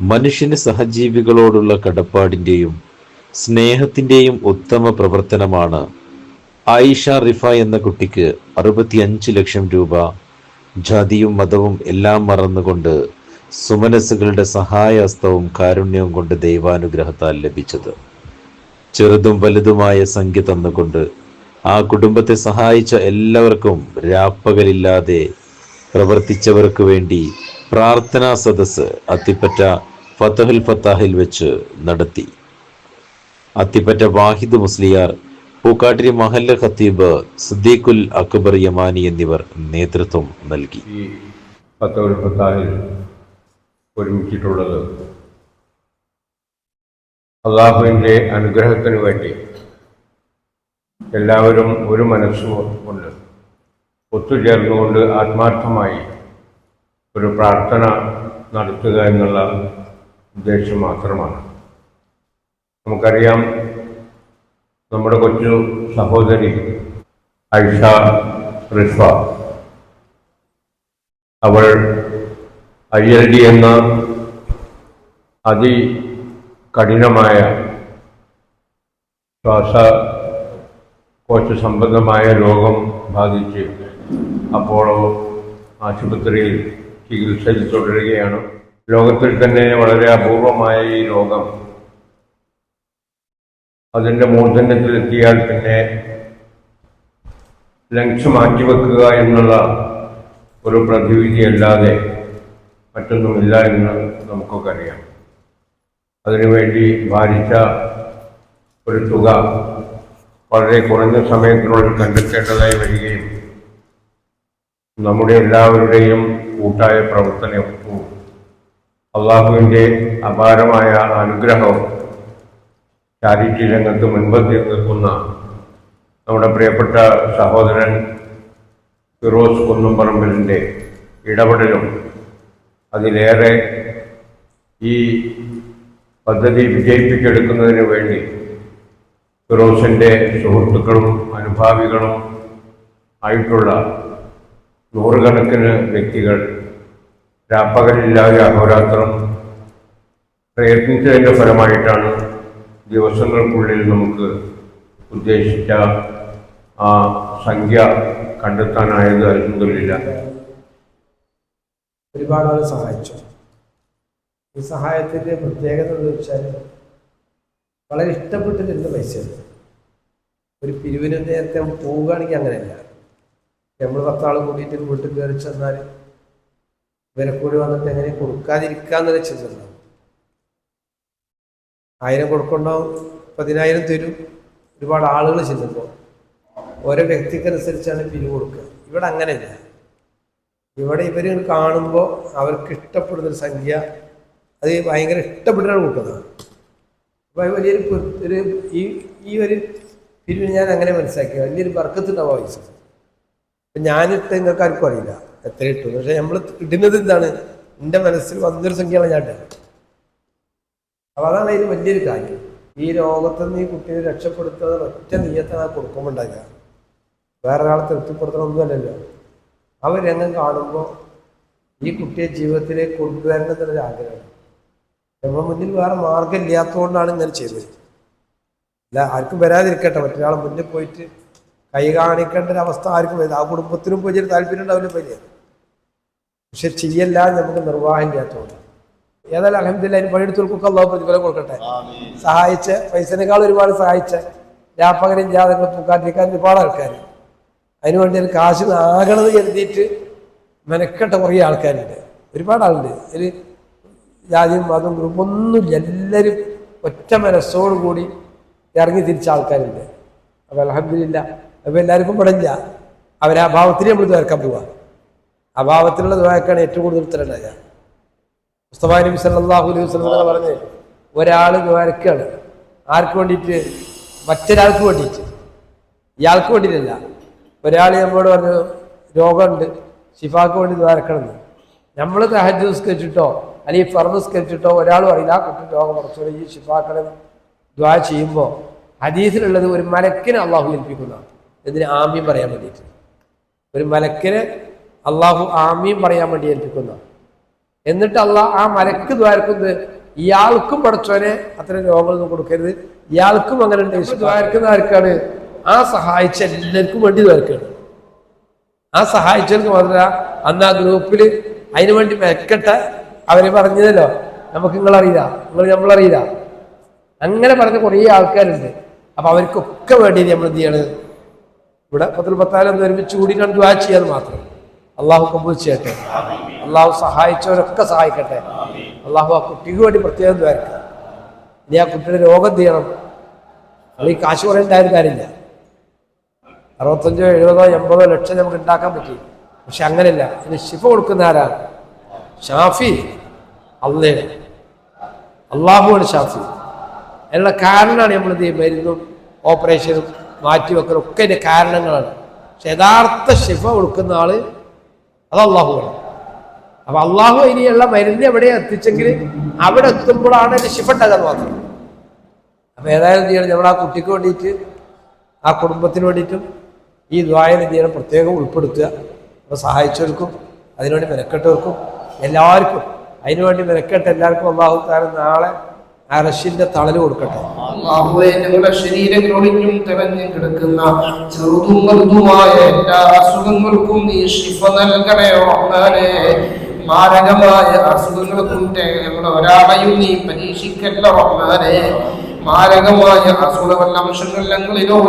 മനുഷ്യന് സഹജീവികളോടുള്ള കടപ്പാടിന്റെയും സ്നേഹത്തിന്റെയും ഉത്തമ പ്രവർത്തനമാണ് ആയിഷ റിഫ എന്ന കുട്ടിക്ക് അറുപത്തിയഞ്ച് ലക്ഷം രൂപ. ജാതിയും മതവും എല്ലാം മറന്നുകൊണ്ട് സുമനസ്സുകളുടെ സഹായഹസ്തവും കാരുണ്യവും കൊണ്ട് ദൈവാനുഗ്രഹത്താൽ ലഭിച്ചത്. ചെറുതും വലുതുമായ സംഖ്യ തന്നുകൊണ്ട് ആ കുടുംബത്തെ സഹായിച്ച എല്ലാവർക്കും രാപ്പകലില്ലാതെ പ്രവർത്തിച്ചവർക്ക് വേണ്ടി പ്രാർത്ഥനാ സദസ് അത്തിപ്പറ്റ ഫത്തഹുൽ ഫത്താഹിൽ വെച്ച് നടത്തി. അത്തിപ്പറ്റ വാഹിദ് മുസ്ലിയാർ പൂക്കാട്ടിരി മഹല്ല ഖത്തീബ് സിദ്ദീഖുൽ അക്ബർ യമാനി എന്നിവർ നേതൃത്വം നൽകി. ഫത്താഹിൽ ഒരുമിച്ചിട്ടുള്ളത് അള്ളാഹുവിന്റെ അനുഗ്രഹത്തിന് വേണ്ടി എല്ലാവരും ഒരു മനസ്സുകൊണ്ട് ഒത്തുചേർന്നുകൊണ്ട് ആത്മാർത്ഥമായി ഒരു പ്രാർത്ഥന നടത്തുക എന്നുള്ള ഉദ്ദേശം മാത്രമാണ്. നമുക്കറിയാം നമ്മുടെ കൊച്ചു സഹോദരി ഐഷ റിഫ. അവൾ ഐ എൽ ഡി എന്ന അതികഠിനമായ ശ്വാസകോശ സംബന്ധമായ രോഗം ബാധിച്ച് അപ്പോളോ ആശുപത്രിയിൽ ചികിത്സയിൽ തുടരുകയാണ് ലോകത്തിൽ തന്നെ വളരെ അപൂർവമായ ഈ രോഗം. അതിന്റെ മൂർധന്യത്തിലെത്തിയാൽ പിന്നെ ലങ്സ് മാറ്റിവെക്കുക എന്നുള്ള ഒരു പ്രതിവിധിയല്ലാതെ മറ്റൊന്നുമില്ല എന്ന് നമുക്കൊക്കെ അറിയാം. അതിനുവേണ്ടി ഭാരിച്ച ഒരു തുക വളരെ കുറഞ്ഞ സമയത്തിനുള്ളിൽ കണ്ടെത്തേണ്ടതായി വരികയും നമ്മുടെ എല്ലാവരുടെയും കൂട്ടായ പ്രവർത്തനവും അള്ളാഹുവിന്റെ അപാരമായ അനുഗ്രഹവും ചാരിറ്റി രംഗത്ത് മുൻപന്തിയിൽ നിൽക്കുന്ന നമ്മുടെ പ്രിയപ്പെട്ട സഹോദരൻ ഫിറോസ് കുന്നംപറമ്പലിന്റെ ഇടപെടലും അതിലേറെ ഈ പദ്ധതി വിജയിപ്പിച്ചെടുക്കുന്നതിന് വേണ്ടി ഫിറോസിന്റെ സുഹൃത്തുക്കളും അനുഭാവികളും ആയിട്ടുള്ള നൂറുകണക്കിന് വ്യക്തികൾ. രാപ്പകലില്ലാതെ അഹോരാത്രം പ്രയത്നിച്ചതിന്റെ ഫലമായിട്ടാണ് ദിവസങ്ങൾക്കുള്ളിൽ നമുക്ക് ഉദ്ദേശിച്ച ആ സംഖ്യ കണ്ടെത്താനായത് അത്ഭുതമില്ല ഒരുപാട് ആൾ സഹായിച്ചു. ഈ സഹായത്തിന്റെ പ്രത്യേകത എന്ന് വെച്ചാൽ വളരെ ഇഷ്ടപ്പെട്ട് തരുന്ന പൈസയാണ് ഒരു പിരിവിന് നേരത്തെ പോവുകയാണെങ്കിൽ അങ്ങനെയല്ല. നമ്മൾ പത്താൾ കൂടിയിട്ട് വീട്ടിൽ കയറി ചെന്നാൽ ഇവരെ കൂടി വന്നിട്ട് എങ്ങനെ കൊടുക്കാതിരിക്കാന്നൊരു ചിന്തണ്ടാവും ആയിരം കൊടുക്കണ്ടാവും പതിനായിരം തരും ഒരുപാട് ആളുകൾ ചെല്ലുമ്പോൾ ഓരോ വ്യക്തിക്കനുസരിച്ചാണ് പിരിവ് കൊടുക്കുക. ഇവിടെ അങ്ങനെയല്ല. ഇവിടെ ഇവർ കാണുമ്പോൾ അവർക്ക് ഇഷ്ടപ്പെടുന്നൊരു സംഖ്യ അത് ഭയങ്കര ഇഷ്ടപ്പെട്ടാണ് കൊടുക്കുന്നത് അപ്പോൾ വലിയൊരു ഒരു ഈ ഈ ഒരു പിരിവ് ഞാൻ അങ്ങനെ മനസ്സിലാക്കി വലിയൊരു ബർക്കത്തുണ്ടാവും വായിച്ചത് അപ്പം ഞാനിട്ട് നിങ്ങൾക്ക് ആർക്കും അറിയില്ല എത്ര ഇട്ടു പക്ഷെ നമ്മൾ ഇടുന്നത് എന്താണ്? എന്റെ മനസ്സിൽ വന്നൊരു സംഖ്യയാണ് ഞാൻ ഇട്ടത്. അപ്പോൾ അതാണ് അതിന് വലിയൊരു കാര്യം. ഈ രോഗത്തിൽ നിന്ന് ഈ കുട്ടിയെ രക്ഷപ്പെടുത്തുന്നത് ഒറ്റ നീയത്താണ് ആ കൊടുക്കുമ്പോൾ ഉണ്ടാക്കുക. വേറെ ഒരാളെ തൃപ്തിപ്പെടുത്തണമൊന്നുമല്ലല്ലോ ആ രംഗം കാണുമ്പോൾ ഈ കുട്ടിയെ ജീവിതത്തിലേക്ക് കൊണ്ടുവരണം എന്നുള്ളൊരു ആഗ്രഹമാണ്. നമ്മുടെ മുന്നിൽ വേറെ മാർഗം ഇല്ലാത്തതുകൊണ്ടാണ് ഇങ്ങനെ ചെയ്തത്. അല്ല ആർക്കും വരാതിരിക്കട്ടെ. മറ്റൊരാളെ മുന്നിൽ പോയിട്ട് കൈ കാണിക്കേണ്ട ഒരു അവസ്ഥ ആർക്കും വരുന്നത് ആ കുടുംബത്തിനും പോയി താല്പര്യം ഉണ്ടാവില്ല പയ്യ പക്ഷെ ചെയ്യല്ല നമുക്ക് നിർവാഹം ചെയ്യാത്തതുകൊണ്ട് ഏതായാലും അഹമ്മദില്ല അതിന് പണിയെടുത്തവർക്കൊക്കെ അള്ളാഹു പ്രതിഫലം കൊടുക്കട്ടെ. സഹായിച്ച് പൈസനേക്കാൾ ഒരുപാട് സഹായിച്ച രാപ്പകരം ജാതകൾ പൂക്കാറ്റിക്കാൻ ഒരുപാട് ആൾക്കാർ അതിനുവേണ്ടി ഒരു കാശ് ആകണത് കരുതിയിട്ട് മെനക്കെട്ട കുറേ ആൾക്കാരുണ്ട്. ഒരുപാട് ആളുണ്ട്. ഒരു ജാതിയും മതവും ഗ്രൂപ്പും ഒന്നുമില്ല എല്ലാവരും ഒറ്റ മനസ്സോടുകൂടി ഇറങ്ങി തിരിച്ച ആൾക്കാരുണ്ട്. അപ്പോൾ അലഹമില്ല അപ്പോൾ എല്ലാവർക്കും പടഞ്ഞ അവരെ അഭാവത്തിന് നമ്മൾ തീർക്കാൻ പോവാ. അഭാവത്തിലുള്ള ദ്വാരക്കാണ് ഏറ്റവും കൂടുതൽ ഉത്തരണ്ടായ മുസ്തഫ നബി സല്ലല്ലാഹു അലൈഹി വസല്ലം പറഞ്ഞ് ഒരാൾ ദ്വാരക്കാണ് ആർക്ക് വേണ്ടിയിട്ട്? മറ്റൊരാൾക്ക് വേണ്ടിയിട്ട്. ഇയാൾക്ക് വേണ്ടിയിട്ടല്ല. ഒരാൾ നമ്മളോട് പറഞ്ഞു രോഗമുണ്ട്. ഷിഫാക്ക് വേണ്ടി ദ്വാരക്കണമെന്ന് നമ്മൾ തഹജ് നിസ്കരിച്ചിട്ടോ അല്ലെങ്കിൽ ഫർദ് നിസ്കരിച്ചിട്ടോ ഒരാൾ പറയില്ല ആ കുട്ടി രോഗം കുറച്ചുകൂടി ഈ ഷിഫാക്കണം ദ്വാ ചെയ്യുമ്പോൾ ഹദീസിലുള്ളത് ഒരു മലക്കിനെ അള്ളാഹു ഏൽപ്പിക്കുന്നതാണ്. ഇതിന് ആമ്യം പറയാൻ വേണ്ടിയിട്ട്. ഒരു മലക്കിനെ അള്ളാഹു ആമ്യം പറയാൻ വേണ്ടി ഏൽപ്പിക്കുന്ന. എന്നിട്ട് അള്ളാഹ് ആ മലക്ക് ദ്വാരക്കുന്നത് ഇയാൾക്കും പഠിച്ചവനെ അത്തരം രോഗങ്ങളൊന്നും കൊടുക്കരുത്. ഇയാൾക്കും അങ്ങനെ ഉണ്ട് ദ്വാരക്കുന്ന ആർക്കാണ്? ആ സഹായിച്ച എല്ലാവർക്കും വേണ്ടി ദ്വാരക്കാണ്. ആ സഹായിച്ചവർക്ക് മാത്രമല്ല അന്ന് ആ ഗ്രൂപ്പിൽ അതിനു വേണ്ടി മെക്കട്ടെ അവർ പറഞ്ഞതല്ലോ. നമുക്ക് നിങ്ങൾ നിങ്ങളറിയില്ല. നിങ്ങൾ നമ്മളറിയില്ല. അങ്ങനെ പറഞ്ഞ കുറേ ആൾക്കാരുണ്ട്. അപ്പൊ അവർക്കൊക്കെ വേണ്ടി നമ്മൾ എന്ത് ചെയ്യണത് ഇവിടെ പത്തിൽ പത്താലൊന്ന് ഒരുമിച്ച് കൂടി രണ്ട് ദ്വാ ചെയ്യാൻ മാത്രം. അള്ളാഹു കമ്പൂർ അള്ളാഹു സഹായിച്ചവരൊക്കെ സഹായിക്കട്ടെ. അള്ളാഹു ആ കുട്ടിക്ക് വേണ്ടി പ്രത്യേകം ദ്വാരക്കുക ഇനി ആ കുട്ടിയുടെ രോഗം ചെയ്യണം ഈ കാശ് പറയേണ്ട കാര്യമില്ല. അറുപത്തഞ്ചോ എഴുപതോ എൺപതോ ലക്ഷം നമുക്ക് ഉണ്ടാക്കാൻ പറ്റി. പക്ഷെ അങ്ങനെയല്ല. ഇതിന് ശിഫ കൊടുക്കുന്ന ആരാണ്? ഷാഫി. അള്ളയാണ് അള്ളാഹുവാണ് ഷാഫി. അതിനുള്ള കാരണമാണ് നമ്മൾ എന്ത് ചെയ്യും? മരുന്നും ഓപ്പറേഷനും മാറ്റിവെക്കലും ഒക്കെ ഇതിന്റെ കാരണങ്ങളാണ്. പക്ഷെ യഥാർത്ഥ ശിഫ കൊടുക്കുന്ന ആൾ അത് അള്ളാഹുവാണ്. അപ്പൊ അള്ളാഹു ഇനിയുള്ള മരുന്ന് എവിടെ എത്തിച്ചെങ്കിൽ അവിടെ എത്തുമ്പോഴാണ് എന്റെ ശിഫ ഉണ്ടാകാൻ മാത്രം. അപ്പൊ ഏതായാലും ചെയ്യണം? നമ്മൾ ആ കുട്ടിക്ക് വേണ്ടിയിട്ട് ആ കുടുംബത്തിന് വേണ്ടിയിട്ടും ഈ ദ്വായന ചെയ്യണം? പ്രത്യേകം ഉൾപ്പെടുത്തുക. അപ്പോൾ സഹായിച്ചവർക്കും അതിനുവേണ്ടി മെനക്കെട്ടവർക്കും എല്ലാവർക്കും അതിനുവേണ്ടി മെനക്കെട്ട് എല്ലാവർക്കും അള്ളാഹു താരം നാളെ അറഷിന്റെ തളൽ കൊടുക്കട്ടെ. ഞങ്ങളുടെ ശരീരങ്ങളൊഴിഞ്ഞും തെളിഞ്ഞും കിടക്കുന്ന ചെറുതും വലുതുമായ എല്ലാ അസുഖങ്ങൾക്കും നീ ശിഫ നൽകണേ റഹ്മാനേ. മാരകമായ അസുഖങ്ങൾക്കും കൊണ്ട് ഞങ്ങളുടെ ഒരാളെയും നീ പരീക്ഷിക്കല്ല റഹ്മാനേ. മാരകമായ അസുഖവല്ല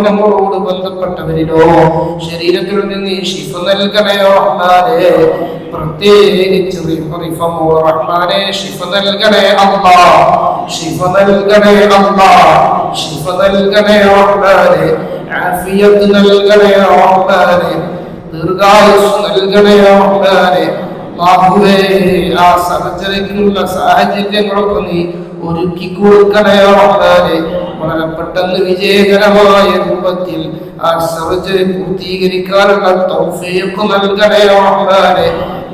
നമ്മളോട് ബന്ധപ്പെട്ടവരിലോ ശരീരത്തിൽ നിന്ന് ശിഫ നൽകണയോ റഹ്മാനേ. പ്രത്യേകിച്ച് റഹ്മാനേ ശിഫ നൽകണേ അമ്മ ശിഫ നൽകണേ അമ്മ ശിഫ നൽകണേ റഹ്മാനേ. ആഫിയത്ത് നൽകണേ റഹ്മാനേ. ദീർഘായുസ് നൽകണേ അല്ലാതെ ബാഹുവേ ആ സർജറിക്കുള്ള സാഹചര്യങ്ങളൊക്കെ നീ ഒരുക്കി കൊടുക്കണേ റഹ്മാനേ വളരെ പെട്ടെന്ന് വിജയകരമായ രൂപത്തിൽ ആ സർജറി പൂർത്തീകരിക്കാനുള്ള തൗഫീഖ് നൽകണേ റഹ്മാനേ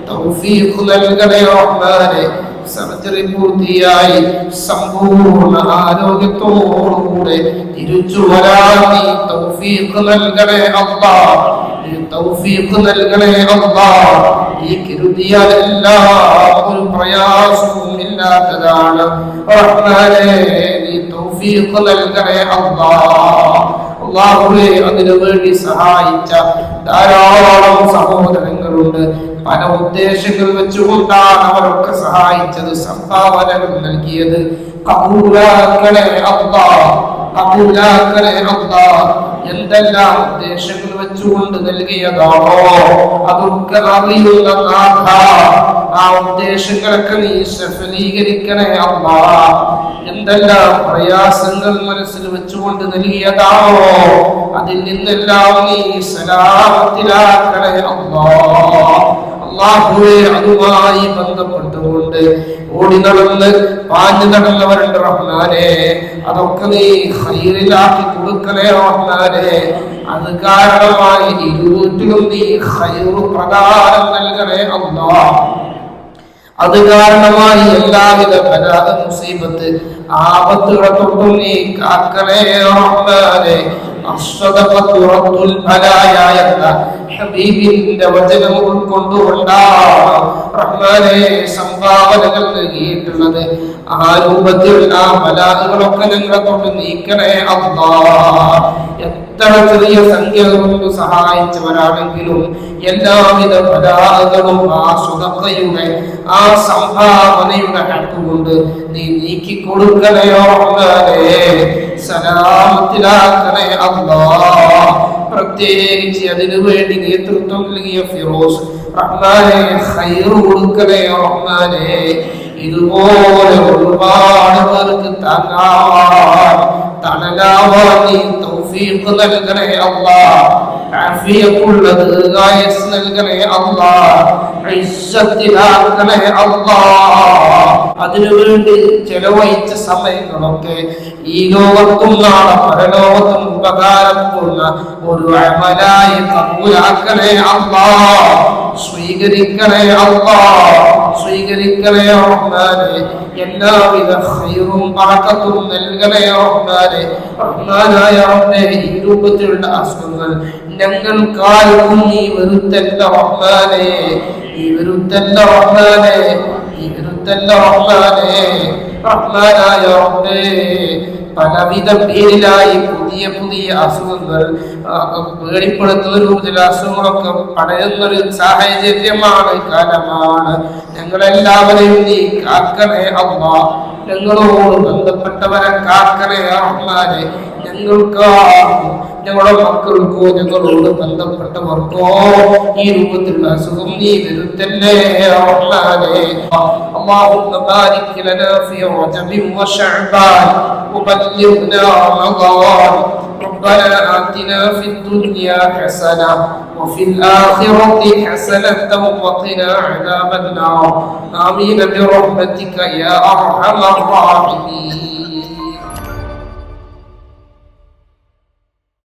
തൗഫീഖ് നൽകണേ റഹ്മാനേ സർജറി പൂർത്തിയായി സമ്പൂർണ ആരോഗ്യത്തോടുകൂടെ തിരിച്ചു വരാൻ തൗഫീഖ് നൽകണേ നീ തൗഫീഖ് നൽകണേ ഈ കരുതിയാൽ എല്ലാം ഒരു പ്രയാസവും ഇല്ലാത്തതാണ് റഹ്മാനേ നീ തൗഫീഖ് നൽകണേ അതിനു വേണ്ടി സഹായിച്ച ധാരാളം സഹോദരങ്ങളുണ്ട്. പല ഉദ്ദേശങ്ങൾ വെച്ചുകൊണ്ടാണ് അവരൊക്കെ സഹായിച്ചത് സംഭാവനകൾ നൽകിയത്. കബൂലാക്കണേ അല്ലാ എന്തെല്ലാം ഉദ്ദേശങ്ങൾ വെച്ചുകൊണ്ട് നൽകിയതാണോ? അതൊക്കെ അറിയുന്ന നാഥ ആ ഉദ്ദേശങ്ങളൊക്കെ നീ സഫലീകരിക്കണേ അമ്മ എന്തെല്ലാം പ്രയാസങ്ങൾ മനസ്സിൽ വെച്ചുകൊണ്ട് നൽകിയതാണോ അതിൽ നിന്നെല്ലാം നീ സലാമത്തിലാക്കണേ അമ്മ അള്ളാഹുവെ അതുമായി ബന്ധപ്പെട്ടുകൊണ്ട് ഓടി നടന്ന് പാഞ്ഞു നടന്നവരുണ്ട് റഹ്മാനെ അതൊക്കെ നീ ഹൈറിലാക്കി കൊടുക്കലേ റഹ്മാനെ. അത് കാരണമായി ഇരുന്നൂറ്റിലും നീ ഹൈറു പ്രകാരം നൽകണേ അല്ല അത് കാരണമായി എല്ലാവിധ പരാത മുസീബത്ത് ആപത്തുകളെ തൊട്ടും നീ കാക്കണേ റഹ്മാനെ. ഹബീബിന്റെ വചനം ഉൾക്കൊണ്ടുകൊണ്ടാണ് റഹ്മാനെ സംഭാവനകൾ നൽകിയിട്ടുള്ളത് ആ രൂപത്തിൽ ആ ഫലാദുകളൊക്കെ ഞങ്ങളെ കൊണ്ട് നീക്കണേ അല്ലാ എത്ര ചെറിയ സംഖ്യ കൊണ്ട് സഹായിച്ചവരാണെങ്കിലും എല്ലാവിധ ഫലാദുകളും ആ സ്വതക്കയുടെ ആ സംഭാവനയുടെ ഹക്കുകൊണ്ട് നീ നീക്കി കൊടുക്കണയോ റഹ്മാനേ സലാമത്തിലാക്കണേ അല്ലാ പ്രത്യേകിച്ച് അതിനു വേണ്ടി നേതൃത്വം നൽകിയ ഫിറോസ് റഹ്മാനെ ഹൈർ കൊടുക്കണേ റഹ്മാനെ. ഇതുപോലെ ഒരുപാട് പേർക്ക് താങ്ങാൻ തണലാവാൻ നീ തൗഫീഖ് നൽകണേ അല്ലാ ആഫിയത്തുള്ള ദീർഘായുസ് നൽകണേ അല്ലാ ഇസ്സത്തിലാക്കണേ അല്ലാ അതിനുവേണ്ടി ചെലവഴിച്ച സമയങ്ങളൊക്കെ ഈ ലോകത്തും നാളെ പരലോകത്തും ഉപകാരപ്പെടുന്ന ഒരു അമലായി കബൂലാക്കണേ അല്ലാ സ്വീകരിക്കണേ അള്ളാ സ്വീകരിക്കണേ റഹ്മാനെ. എല്ലാവിധ ഹൈറും പറക്കത്തും നൽകണേ റഹ്മാനെ. റഹ്മാനായ റബ്ബേ ഈ രൂപത്തിലുള്ള അസുഖങ്ങൾ ഞങ്ങൾക്കാർക്കും നീ വെറുത്തല്ല റഹ്മാനെ. ഈ വെറുത്തല്ല റഹ്മാനെ. നീ വെറുത്തല്ല റഹ്മാനെ. റഹ്മാനായ റബ്ബേ പലവിധ പേരിലായി പുതിയ പുതിയ അസുഖങ്ങൾ പേടിപ്പെടുത്തുന്ന രൂപത്തിൽ അസുഖങ്ങളൊക്കെ പടയുന്നൊരു സാഹചര്യമാണ് കാലമാണ്. ഞങ്ങളെല്ലാവരെയും നീ കാക്കണേ അമ്മ ഞങ്ങളോട് ബന്ധപ്പെട്ടവരെ കാക്കണേ അമ്മാരെ ഞങ്ങൾക്ക് ഞങ്ങളുടെ മക്കൾക്കോ ഞങ്ങളോട് ബന്ധപ്പെട്ടവർക്കോ ഈ രൂപത്തിലുള്ള അസുഖം നീ വരുത്തല്ലേ റഹ്മാനെ اللهم بارك لنا في رجب وشعبان وبلغنا رمضان ربنا آتنا في الدنيا حسنة وفي الآخرة حسنة وقنا عذاب النار آمين برحمتك يا أرحم الراحمين